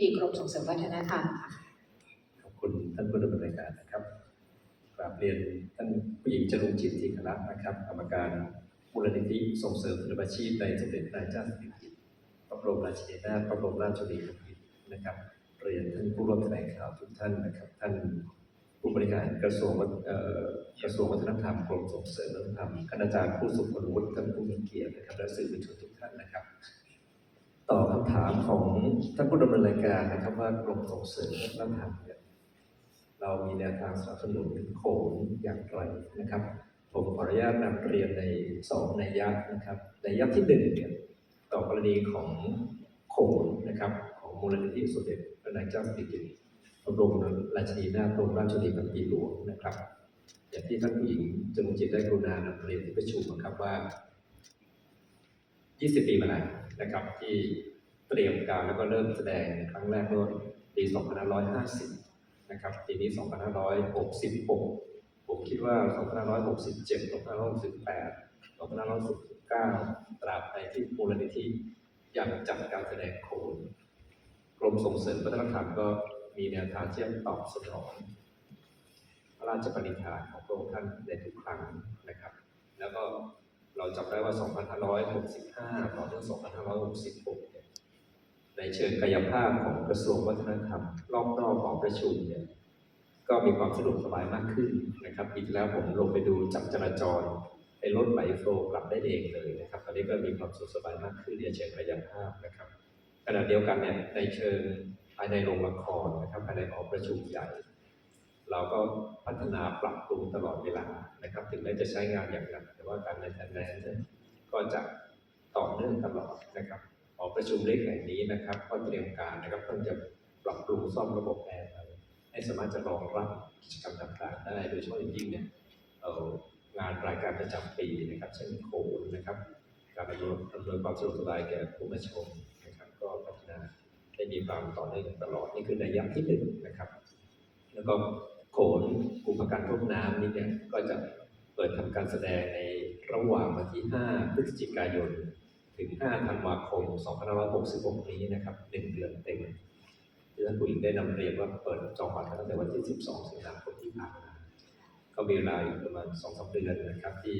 ดีกรมส่งเสริมวัฒนธรรมค่ะขอบคุณท่านผู้ดำเนินรายการนะครับกราบเรียนท่านผู้หญิงจรุงจิตทีคลักษณ์นะครับ กรรมการมูลนิธิส่งเสริมศิลปาชีพในสมเด็จนายเจ้าสิริกิติ์พระบรมราชินีนาถพระบรมราชชนนีนะครับ เรียนท่านผู้ร่วมแถลงข่าวทุกท่านนะครับ ท่านผู้บริหารกระทรวงวัฒเอ่อกระทรวงวัฒนธรรมกรมส่งเสริมวัฒนธรรมคณาจารย์ผู้ทรงคุณวุฒิท่านผู้มีเกียรตินะครับและสื่อมวลชนทุกท่านนะครับ ต่อคำถามของท่านผู้ดำเนินรายการนะครับว่ากรมส่งเสริมวัฒนธรรมเนี่ยเรามีแนวทางสนับสนุนโขนอย่างไรนะครับ ผมขออนุญาตนำเรียนในสองในยยะนะครับในยยะที่หนึ่งเนี่ยต่อกรณีของโขนนะครับของมูลนิธิสมเด็จพระนางเจ้าสิริกิติ์พระบรมราชินีนาถพระบรมราชชนนีพันปีหลวงนะครับอย่างที่ท่านผู้หญิงจงจิตได้กรุณานำเรียนที่ประชุมนะครับว่า 20 ปีมาแล้ว นะครับที่เตรียมการแล้วก็เริ่มแสดงครั้งแรกเมื่อปี 2550 นะครับปีนี้ 2566 ผมคิดว่า 2567 2568 2569 ตราบใดที่มูลนิธิยังจัดการแสดงโขนกรมส่งเสริมวัฒนธรรมก็มีแนวทางที่จะตอบสนองพระราชปณิธานของพระองค์ท่านในทุกครั้งนะครับ จำได้ว่า 2565 ต่อเนื่อง2566เนี่ยในเชิงกายภาพของกระทรวงวัฒนธรรม รอบนอกของประชุมเนี่ยก็มีความสะดวกสบายมากขึ้นนะครับปีที่แล้วผมลงไปดูจับจราจรไอ้รถไหลโฟล์กลับได้เองเลยนะครับ ตอนนี้ก็มีความสะดวกสบายมากขึ้นในเชิงกายภาพนะครับขณะเดียวกันเนี่ยในเชิงภายในโรงละครนะครับภายในหอประชุมใหญ่ เราก็พัฒนาปรับปรุงตลอดเวลานะครับ ถึงแม้จะใช้งานอย่างหนักแต่ว่าการในแทนแนนเนี่ยก็จะต่อเนื่องตลอดนะครับหอประชุมเล็กแห่งนี้นะครับ ก็เตรียมการนะครับเพิ่งจะปรับปรุงซ่อมระบบแอร์ให้สามารถจะรองรับกิจกรรมต่างๆ ได้โดยเฉพาะอย่างยิ่งเนี่ยงานรายการประจำปีนะครับ เช่นโขนนะครับ การอำนวยอำนวยความสะดวกสบายแก่ผู้มาชมนะครับ ก็พัฒนาได้มีความต่อเนื่องอย่างตลอดนี่คือในยยะที่หนึ่งนะครับ แล้วก็โขนกลุ่มประกันพวกน้ำนี่เนี่ยก็จะเปิดทำการแสดงในระหว่างวันที่ 5 พฤศจิกายน ถึง 5 ธันวาคม 2566 นี้นะครับ1เดือนเต็มที่ท่านผู้หญิงได้นำเรียนว่าเปิดจองบัตรกันตั้งแต่วันที่ 12 สิงหาคมที่ผ่านมา ก็มีเวลาอยู่ประมาณ 2-3 เดือนนะครับที่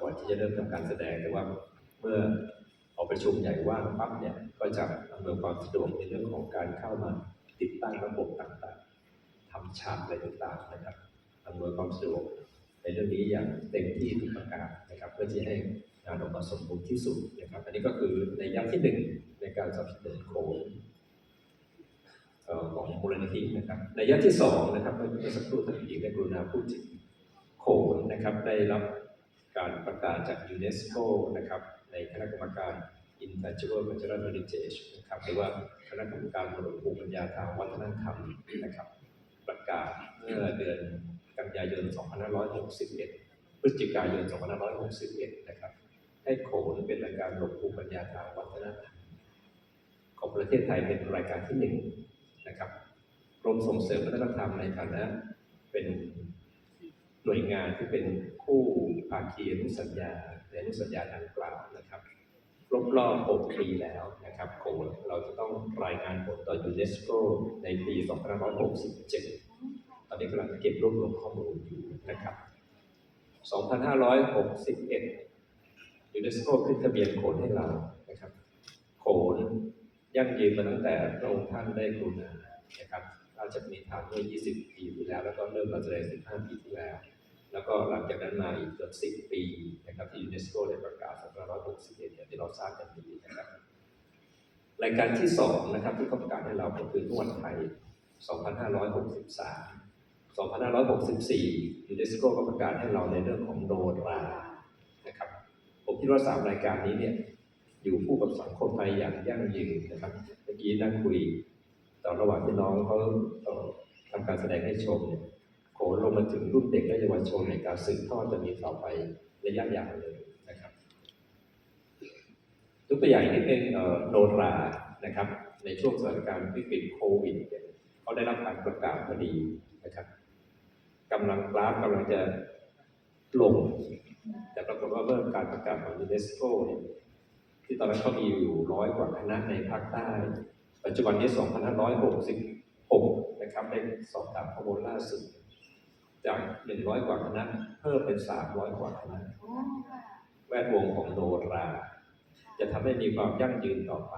ก่อนที่จะเริ่มทำการแสดงแต่ว่าเมื่อออกประชุมใหญ่ว่างปั๊บเนี่ยก็จะอำนวยความสะดวกในเรื่องของการเข้ามาติดตั้งระบบต่างๆ ทำฉากอะไรต่างๆนะครับอำนวยความสะดวกในเรื่องนี้อย่างเต็มที่ทุกประการนะครับ เพื่อที่ให้งานออกมาสมบูรณ์ที่สุดนะครับ อันนี้ก็คือในยักที่หนึ่งในการสนับสนุนโครงของมูลนิธินะครับในยักที่สองนะครับเมื่อสักครู่ท่านหญิงได้กรุณาพูดถึงโขนนะครับได้รับการประกาศจากยูเนสโกนะครับในคณะกรรมการ Intangible Cultural Heritage นะครับหรือว่าคณะกรรมการมรดกภูมิปัญญาทางวัฒนธรรมนะครับ ประกาศเมื่อเดือนกันยายน 2561 พฤศจิกายน 2561 นะครับ ให้โขนเป็นรายการมรดกภูมิปัญญาทางวัฒนธรรมของประเทศไทยเป็นรายการที่หนึ่งนะครับกรมส่งเสริมวัฒนธรรมในฐานะเป็นหน่วยงานที่เป็นคู่ภาคีอนุสัญญาในอนุสัญญาดังกล่าวนะครับ ครบรอบ6ปีแล้วนะครับโขนเราจะต้องายงานผลต่อยูเนสโกในปี 2567 ตอนนี้กำลังเก็บรวบรวมข้อมูลอยู่นะครับ 2561 ยูเนสโกขึ้นทะเบียนโขนให้เรานะครับ โขนยั่งยืนมาตั้งแต่พระองค์ท่านได้กรุณานะครับราชบัณฑิตเมื่อ 20 ปีที่แล้ว แล้วก็เริ่มมาแสดง15 ปีที่แล้ว แล้วก็หลังจากนั้นมาอีกเกือบ 10 ปีนะครับที่ยูเนสโกได้ประกาศ2561อย่างที่เราทราบกันดีนะครับ รายการที่สองนะครับที่เขาประกาศให้เราก็คือนวดไทย 2563 2564 ยูเนสโกก็ประกาศให้เราในเรื่องของโนรานะครับผมคิดว่าสามรายการนี้เนี่ยอยู่คู่กับสังคมไทยอย่างยั่งยืนนะครับเมื่อกี้นั่งคุยตอนระหว่างที่น้องเขาทำการแสดงให้ชมเนี่ยโขนลงมาถึงรุ่นเด็กและเยาวชนในการสืบทอดจะมีต่อไประยะยาวเลย ยกตัวอย่างที่เป็นเอ่อโนรานะครับ ในช่วงสถานการณ์วิกฤตโควิดเนี่ยเขาได้รับการประกาศพอดีนะครับกำลังกราฟกำลังจะลง แต่ปรากฏว่าเมื่อการประกาศของยูเนสโกเนี่ยที่ตอนนั้นเขามีอยู่ร้อยกว่าคณะในภาคใต้ปปัจจุบันนี้ 2566 นะครับได้สอบถามข้อมูลล่าสุด จาก 100 กว่าคณะ เพิ่มเป็น 300 กว่าคณะโอ้ค่ะแวดวงของโนรา จะทำให้มีความยั่งยืนต่อไป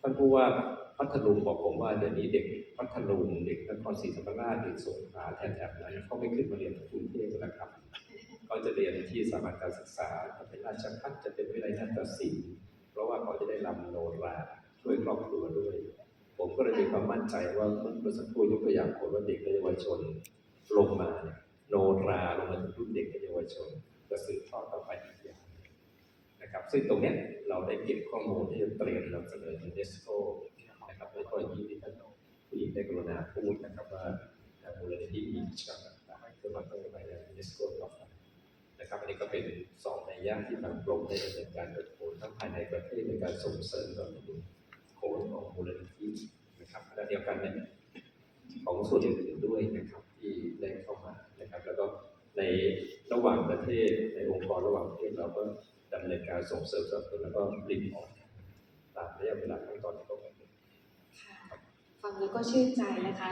ท่านผู้ว่าพัทลุงบอกผมว่าเดี๋ยวนี้เด็กพัทลุงเด็กนครศรีธรรมราชเด็กสงขลาแถบๆนั้นเขาไม่ขึ้นมาเรียนกรุงเทพแล้วครับเขาจะเรียนที่สถาบันการศึกษาจะเป็นราชพัฒจะเป็นวิทยาลัยนาฏศิลป์เพราะว่าเขาจะได้รำโนราช่วยครอบครัวด้วย ผมก็เลยมีความมั่นใจว่าเมื่อสักครู่ยกตัวอย่างคนว่าเด็กและเยาวชนลงมาเนี่ยโนราลงมาถึงรุ่นเด็กและเยาวชนจะสืบทอดต่อไปอีกอย่าง นะครับ ซึ่งตรงนี้เราได้เก็บข้อมูลที่จะเตรียมนำเสนอยูเนสโกนะครับโดยเฉพาะอย่างยิ่งที่ท่านผู้หญิงได้กรุณาพูดนะครับว่ามูลนิธิมีกิจกรรมต่างๆเพื่อมาเพิ่มไปในยูเนสโกต่อไปนะครับอันนี้ก็เป็นสองในยยะที่ทางกรมได้ดำเนินการโดโคนทั้งภายในประเทศในการส่งเสริมสนับสนุนโคนของมูลนิธินะครับขณะเดียวกันเนี่ยของส่วนอื่นๆด้วยนะครับที่ได้เข้ามานะครับ แล้วก็ในระหว่างประเทศในองค์กรระหว่างประเทศเราก็ ดำเนินการส่งเสริมสนับสนุนแล้วก็ริมออกตามระยะเวลาขั้นตอนที่เขากำหนดค่ะฟังแล้วก็ชื่นใจนะคะ